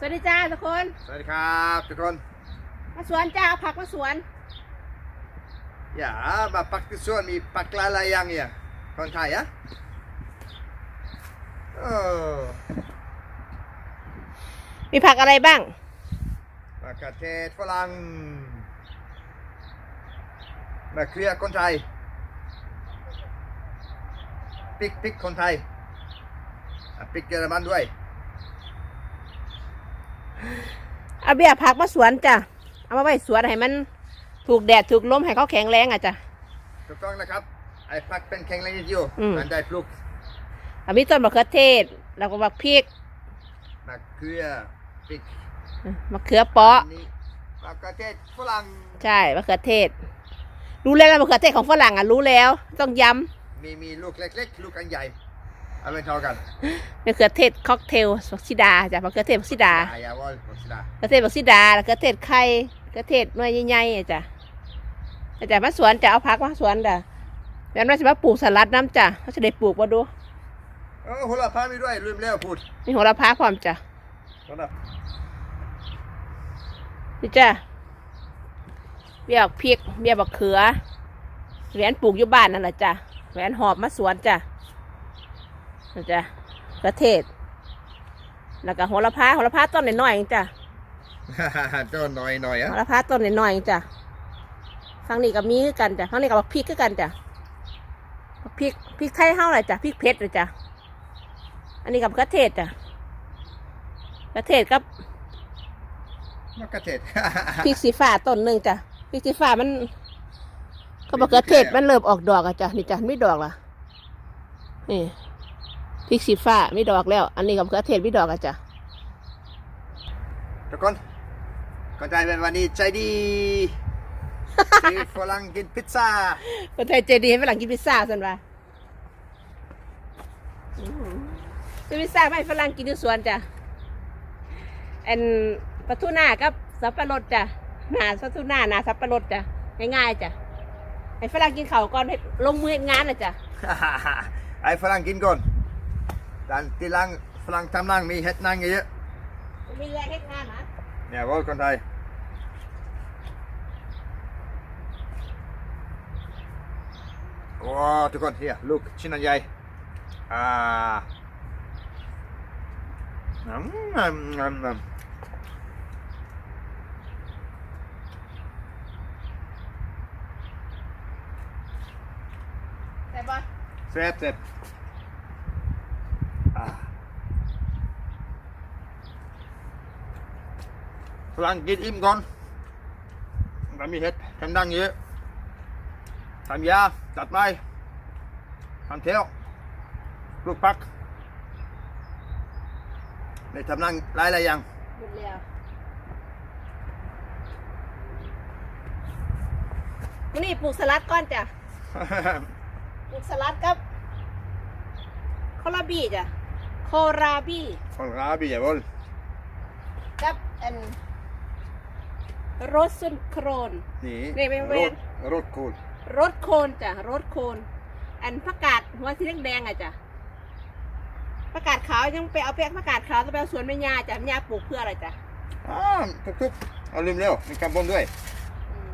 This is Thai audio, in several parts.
สวัสดีจ้าทุกคน สวัสดีครับทุกคนมาสวนจ้าเอาผักมาสวนอย่ามาปักที่สวนมีปักหลายๆอย่างเนี่ยคนไทยอะเออมีผักอะไรบ้าง มะเขือเทศฝรั่งมะเขือคนไทยพริกพริกคนไทยอะพริกเยอรมันด้วย เอาเบี้ยผักมาสวนจ้ะ เอามาไว้สวนให้มันถูกแดดถูกลมให้เขาแข็งแรงอะจ้ะ ถูกต้องนะครับ ไอ้ผักเป็นแข็งแรงนิดเดียวอืม มันได้ปลูกเอามีต้นมะเขือเทศ แล้วก็บักพริกมะเขือพริกมะเขือเปาะ อันนี้มะเขือเทศฝรั่งใช่มะเขือเทศ รู้แล้วนะมะเขือเทศของฝรั่งอะรู้แล้ว ต้องย้มีมีลูกเล็ก ๆ ลูกอันใหญ่เอาเป็นเท่ากันำมะเขือเทศค็อกเทลบักซิดาจ้ะมะเขือเทศบักซิดาอ่อย่าวอลบักซิดามะเขือเทศบักซิดาแล้วก็เทศไข่มะเขือเทศหน่วยใหญ่ๆอะจ้ะแต่จ้ะมาสวนจะเอาผักมาสวนจ้ะแล้วว่าจะมาปลูกสลัดน้ำจ้ะเขาจะได้ปลูกมาดูเออโหระพามีด้วยลืมแล้วพูดมีโหระพาพร้อมจ้ะโหระพานี่จ้ะเบี้ยบักพริกเบี้ยบักเขือแหวนปลูกอยู่บ้านนั่นแหละจ้ะแหวนหอบมาสวนจ้ะ นั่นจ้ะกระเทศ แล้วก็โหระพาโหระพาต้นน้อยๆเองจ้ะต้นหน่อยหน่อยโหอะระพาต้นน้อยๆเองจ้ะฝั่งนี้ก็มีคือกันจ้ะฝั่งนี้ก็บักพริกคือกันจ้ะบักพริกพริกไทยเฮาแหละจ้ะพริกเผ็ดเลยจ้ะอันนี้กับกระเทศจ้ะกระเทศกับ มะเขือเทศ พริกสีฟ้าต้นหนึ่งจ้ะพริกสีฟ้ามัน ก็บอกเขือเทศมันเริ่มออกดอกอะจ้ะนี่จ้ะไม่ดอกละนี่ พริกสีฟ้าไม่ดอกแล้ว อันนี้กับเขือเทศไม่ดอกอะจ้ะทุกคนคนไทยเป็นวันนี้ใจดีมีฝรั่งกินพิซซ่าคนไทยใจดีให้ฝรั่งกินพิซซ่าสันวะซื้อพิซซ่าไม่ให้ฝรั่งกินที่สวนจ้ะอันปลาทูน่ากับสับปะรดจ้ะหนาสับทูน่าหนาสับปะรดจ้ะง่ายๆจ้ะให้ฝรั่งกินข้าวก่อนให้ลงมือเฮ็ดงานนะจ้ะไอ้ฝรั่งกินก่อน ด้านที่ล่างฝรั่งทำนั่งมีเห็ดนั่งเยอะมีแรงเฮ็ดงานนะเนี่ยวอลคนไทยว้าวทุกคนเฮียลูกชิ้นอันใหญ่อ่าอืมอืมอืมอืมแต่บอเสร็จเสร็จอ่า ฝรั่งกินอิ่มก่อนแล้วมีเห็ดทำดังเยอะทำยาตัดไม้ทำเที่ยวปลูกผักในทำนั่งหลายหลายๆอย่างหมดแล้วมื้อนี่ปลูกสลัดก่อนจ้ะ ปลูกสลัดกับโคลาบีจ้ะโคราบีคนราบีอย่าบอลกับอัน โรสซุนโครน นี่นี่เป็นเวร รถรถคูลรสโคนจ้ะรสโคน อันผักกาดหัวสีแดงๆอะจ้ะผักกาดขาวยังไปเอาไปผักกาดขาวต้องไปเอาสวนแม่ยาจ้ะแม่ยาปลูกเพื่ออะไรจ้ะอ่าทุกๆเอาลืมเร็วมีคำบนด้วย อืม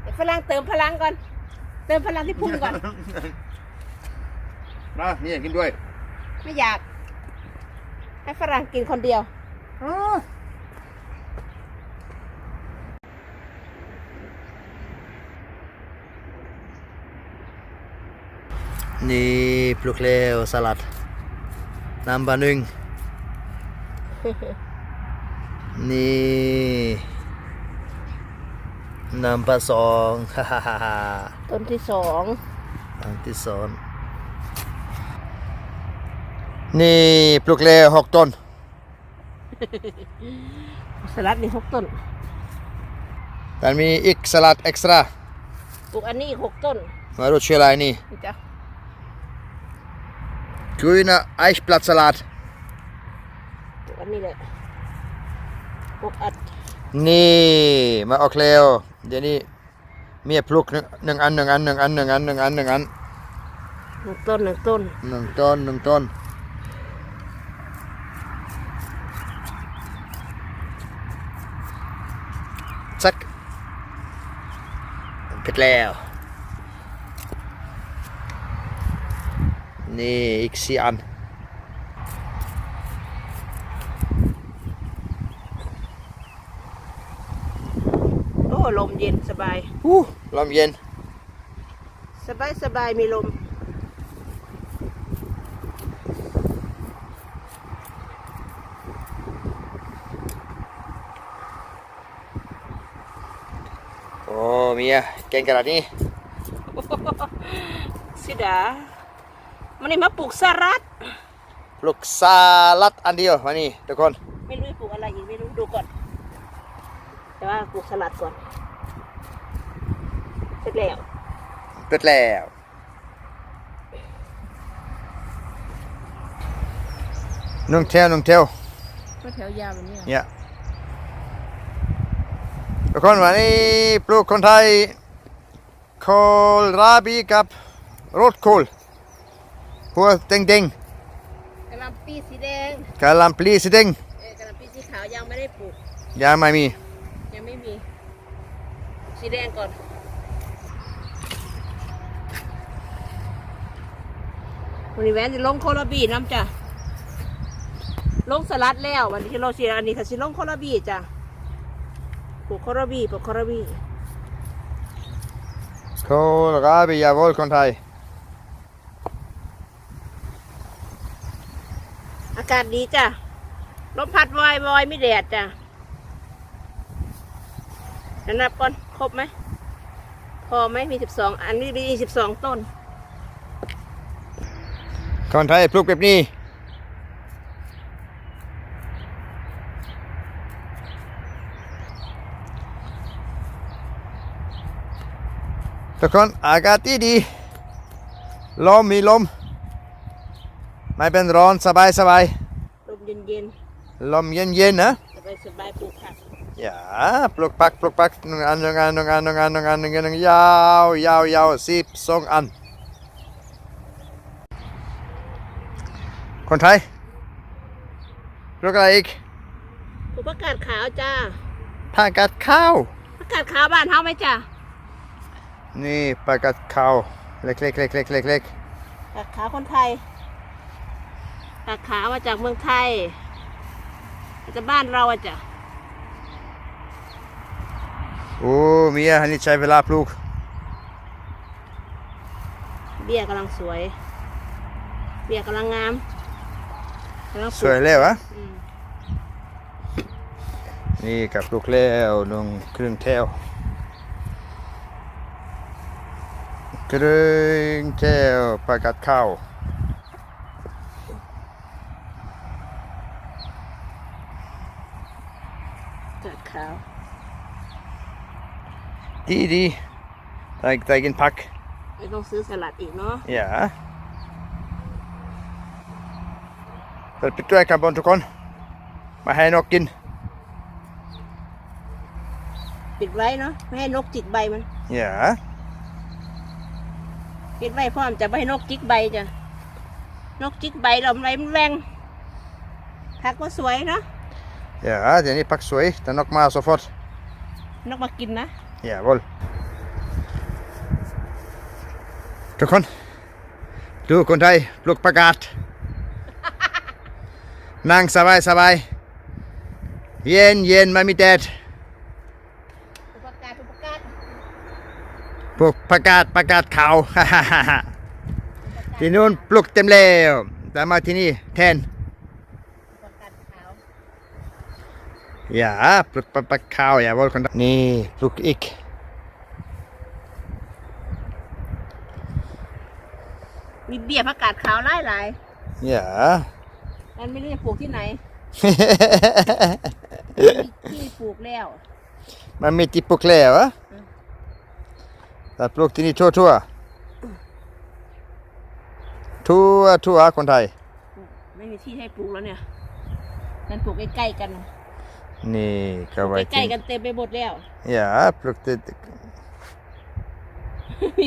เดี๋ยวฝรั่งเติมพลังก่อน เติมพลังที่พุ่งก่อน มานี่กินด้วยไม่อยาก ให้ฝรั่งกินคนเดียว นี่ปลูกแล้วสลัดน้ำบะหนึ่งนี่น้ำปลาสองฮ่าฮ่าฮ่าฮ่าต้นที่สองอันที่สองนี่ปลูกแล้วหกต้น สลัดนี่หกต้นแต่มีอีกสลัดเอ็กซ์ตร้าปลูกอันนี้อีกหกต้นมาดูชื่ออะไรนี่นี่จ้ะ grüner Eichblattsalat. Nee, mal erklären. Denn ich mir pluck einen an, einen an, einen an, einen an, einen an, einen an. หนึ่งต้นหนึ่งต้นหนึ่งต้นหนึ่งต้น สักเสร็จแล้ว นี่อีกสี่อัน โอ้ลมเย็นสบายอู้ลมเย็น สบายสบายมีลม โอ้เมียเก่งขนาดนี้ สิดา มันนี่มาปลูกสลัด ปลูกสลัดอันเดียววันนี้ทุกคน ไม่รู้จะปลูกอะไรอีกไม่รู้ดูก่อน แต่ว่าปลูกสลัดก่อน เสร็จแล้วเสร็จแล้วนุ่งเทวนุ่งเทวก็แถวยาวแบบนี้เนี่ยทุกคนวันนี้ปลูกคนไทยโคลราบีกับรถโคล หัวเด้งกะหล่ำปีสีแดงๆกะหล่ำปลีสีแดงเออกะหล่ำปีสีขาวยังไม่ได้ปลูกยังไม่มี ยังไม่มี สีแดงก่อนวันนี้แหวนจะลงโคลาบีน้ำจ้ะลงสลัดแล้ววันนี้ที่เราเสียอันนี้ค่ะสิลงโคลาบีจ้ะปลูกโคลาบีปลูกโคลาบีโคลราบียาวอลคนไทย อากาศดีจ้ะลมพัดวอยวอยไม่แดดจ้ะเดี๋ยวนับก่อนครบไหม พอไหมมีสิบสองอันนี้มีสิบสองต้นคนไทยปลูกแบบนี้ทุกคนอากาศดีดีลมมีลม ไม่เป็นร้อนสบายสบายลมเย็นลมเย็นเย็นๆนะๆสบายสบายๆปลูกผักอย่าปลูกปักปลูกปักหนึ่งอันหนึ่งอันหนึ่งอันหนึ่งอันหนึ่งอันหนึ่งอันหนึ่งยาวยาวยาวสิบสองอัน คนไทยปลูกอะไรอีกปลูกผักกาดขาวจ้าผักกาดข้าวผักกาดขาวบ้านเฮาไหมจ้านี่ผักกาดข้าวเล็กเล็กเล็กเล็กเล็กเล็กผักขาวคนไทย ผักขาวมาจากเมืองไทยมาจากบ้านเราอะจ้ะโอ้เมียอันนี้ใช้เวลาปลูก เบี้ยกำลังสวย เบี้ยกำลังงามกำลังปสลูกวยแล้วอะอืมนี่กับปลูกแล้วลงครึ่งแถวครึ่งแถวผักกาดข้าว กาดขาว ดีดีได้ได้กินผักไม่ต้องซื้อสลัดอีกเนาะ Ja. เปิดปิดด้วยครับบอลทุกคน มาให้นกกิน ปิดไว้เนาะ ไม่ให้นกจิกใบมัน อย่าปิดไว้พร้อมจะไม่ให้นกจิกใบจ้ะ นกจิกใบเราใบมันแหวงผักก็สวยเนาะ อย่าเดี๋ยวนี้ผักสวย แต่นกมาสฟอตนกมากินนะ อย่าบอลทุกคน ดูคนไทยปลูกประกาศ นั่งสบายสบาย เย็นเย็นไม่มีแดดอุปการอุปการปลูกประกาศประกาศขาวที่นู้นปลูกเต็มแล้วแต่มาที่นี่แทน อุปการขาว อย่าปลูกปะปะข้าวอย่าบอกคนนี่ปลูกอีกมีเบี้ยผักกาดขาวหลายหลายอย่าๆมันไม่รู้จะปลูกที่ไหน มีที่ปลูกแล้วมันมีที่ปลูกแล้วอะอืมแต่ปลูกที่นี่ทั่วทั่วทั่วทั่วคนไทยไม่มีที่ให้ปลูกแล้วเนี่ย นั่นปลูกใกล้ๆกัน นะนี่ก็ปลูไว้กใกล้ๆกันเต็มไปหมดแล้วอย่าปลูกติด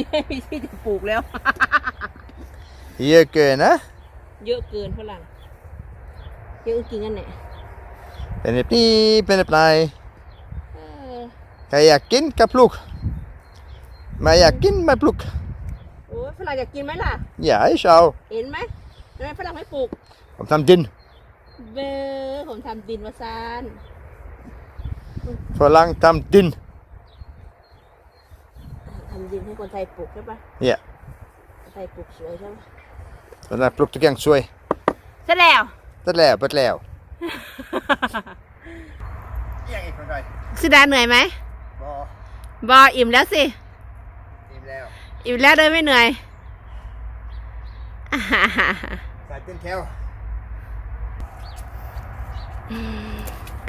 ไม่มีที่จะปลูกแล้ว เยอะเกินนะเยอะเกินฝรั่งเยอะจริงกันเนี่ยเป็นแบบนี้เป็นแบบไหนเออใครอยากกินกับลูกไม่อยากกินไม่ปลุกโอ้ยฝรั่งอยากกินไหมล่ะ อย่าให้เช้าเห็นไหมทำไมฝรั่งไม่ปลูกผมทำดิน เบอร์ผมทำดินวาซาน ฝรั่งทำดินทำดินให้คนไทยปลูกใช่ปะเนี่ยคนไทยปลูกสวยใช่ปะฝรั่งปลุกทุกอย่างสวยเสร็จแล้วตัดแล้วเปิดแล้วยังอีกคนใดสิดาเหนื่อยไหมบอบออิ่มแล้วสิ อิ่มแล้ว อิ่มแล้วโดยไม่เหนื่อยอ่าฮ่าฮ่าฮ่าใส่เต้นแถว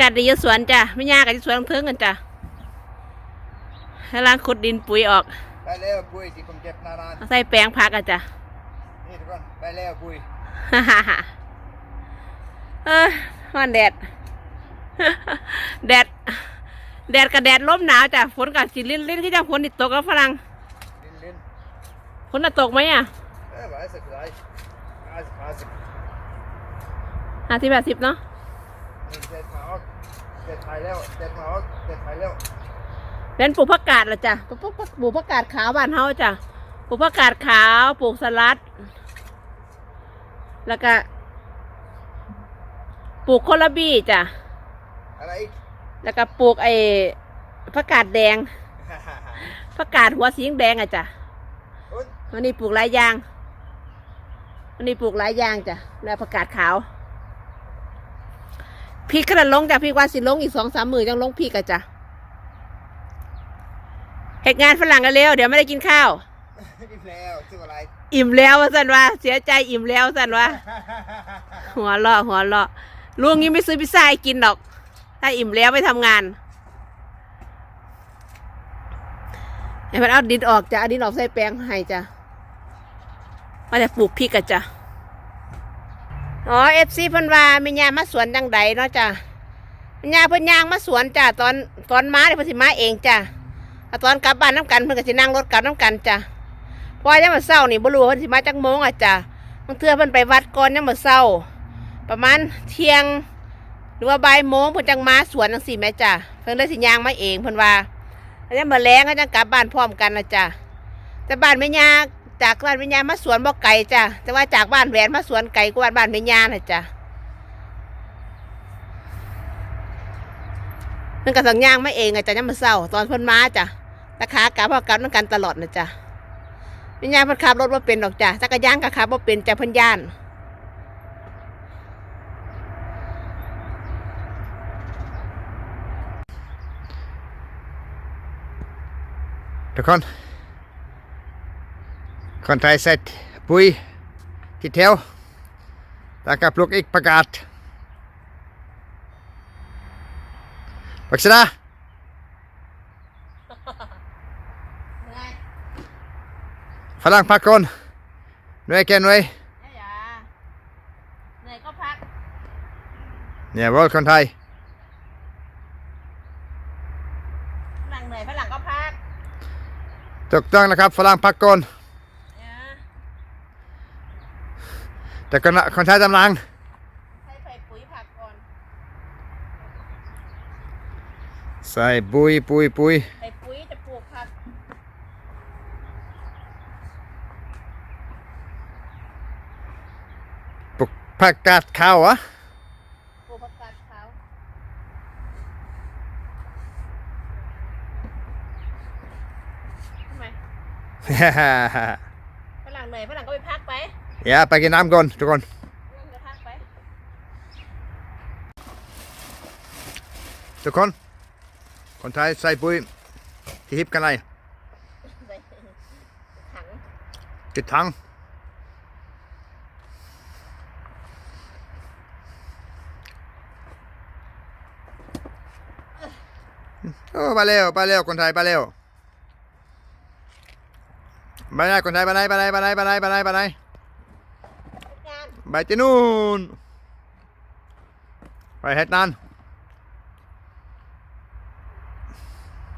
กัดดีอยู่สวนจ้ะไม่ยากกับที่สวนของเทิงกันจ้ะให้ล้างขุดดินปุ๋ยออกไปแล้วปุ้ยที่ผมเก็บนานเอาใส่แปลงผักอะจ้ะๆนี่ทุกคนไปแล้วปุ้ยฮ่าฮ่าฮ่าเออมันแดดแดดแดดกับแดดลมหนาวจ้ะฝนกับสิลิ้นลิ้นที่จะฝนติดตกแล้วฝรั่งลินลินฝนจะตกไหมอะเอ้ยมาสักไรมาสักมาสักห้าสิบแปดสิบเนาะนี่ เด็ดมาออกเด็ดไทยแล้วเด็ดมาออกเด็ดไทยแล้วเล่นปลูกผักกาดละจ้ะปลูกปลูกปลูกผักกาดขาวบ้านเฮาจ้ะปลูกผักกาดขาวปลูกสลัด แล้วก็ปลูกโคลาบี้จ้ะอะไรอีกแล้วก็ปลูกไอ้ผักกาดแดงผักกาดหัวสีแดงอะจ้ะอุ๊ยวันนี้ปลูกหลายอย่างวันนี้ปลูกหลายอย่างจ้ะแล้วผักกาดขาว พริกขนาดลงจ้ะพริกว่าสิลงอีกสองสามมือจังลงพริกอะจ้ะเหตุงานฝรั่งกันเร็วเดี๋ยวไม่ได้กินข้าว อิ่มแล้วชื่ออะไร อิ่มแล้วว่าสันว่าเสียใจอิ่มแล้วสันว่าหัวเราะหัวเราะลุงนี้ไม่ซื้อพิซซ่าให้กินหรอก ถ้าอิ่มแล้วไปทำงานไอ้พันเอาดินออกจ้ะเอาดินออกใส่แปลงให้จ้ะมาจะปลูกพริกกันจ้ะ อ๋อเอฟซีเพิ่นว่ามีญามาสวนจังใดเนาะจ้ะมีญาเพิ่นย่างมาสวนจ้ะตอนตอนมาเนี่ยเพิ่นสิมาเองจ้ะตอนกลับบ้านน้ำกันเพิ่นก็สินั่งรถกลับน้ำกันจ้ะเพราะว่ยังมาเศร้านี่บ่รู้ว่าเพิ่นสิมาจักโมงอะจ้ะบางเทื่อเพิ่นไปวัดก่อนยังมาเศร้า ประมาณเที่ยง หรือว่าบ่ายโมงเพิ่นจังมาสวนจังซี่แม่จ้ะเพิ่นเลยสิย่างมาเองเพิ่นว่าแล้วยังมาแรงก็จังกลับบ้านพร้อมกันนะจ้ะแต่บ้านแม่ย่า จากบ้านแม่ย่ามาสวนบ่ไกลจ้ะแต่ว่าจากบ้านแหวนมาสวนไกลกว่าบ้านแม่ย่าน่ะจ้ะเพิ่นก็สังย่างไมาเองอะจ้ะยังมาเศร้าตอนพิ่นมาจ้ะต่ขากลับพอกลับนํกันตลอดนะจ้ะวิญญาณพิ่นขับรถว่าเป็นดอกจ้ะจักรยานก็ขับว่าเป็นจ้ะพิ่นย่านทุกคน คนไทยเสร็จปุ้ยที่แถวแล้วก็ปลุกอีกประกาศปักษณาฝรั่งพักก่อนหน่วยแกหน่วยเหนื่อยก็พัก เนี่ยวอลคนไทยหลังเหนื่อยฝรั่งก็พักถูกต้องนะครับฝรั่งพักก่อน แต่คนคนไทยกำลังให้ใส่ปุ๋ยผักก่อนใส่ปุยปุยปุยใส่ปุ๋ยจะปลูกผักปลุกผักกาดขาวเหรอะปลูกผักกาดขาวทำไมฝ อย่าไปกินน้ำก่อนทุกคนทุกคน คนไทยใส่ปุ๋ยที่ฮิปกันไรใส่งติดถังโอ้ไปเร็วไปเร็วคนไทยไปเร็วไปไหนคนไทยไปไหนไปไหนไปไหนไปไหนไปไหน ไปไหนง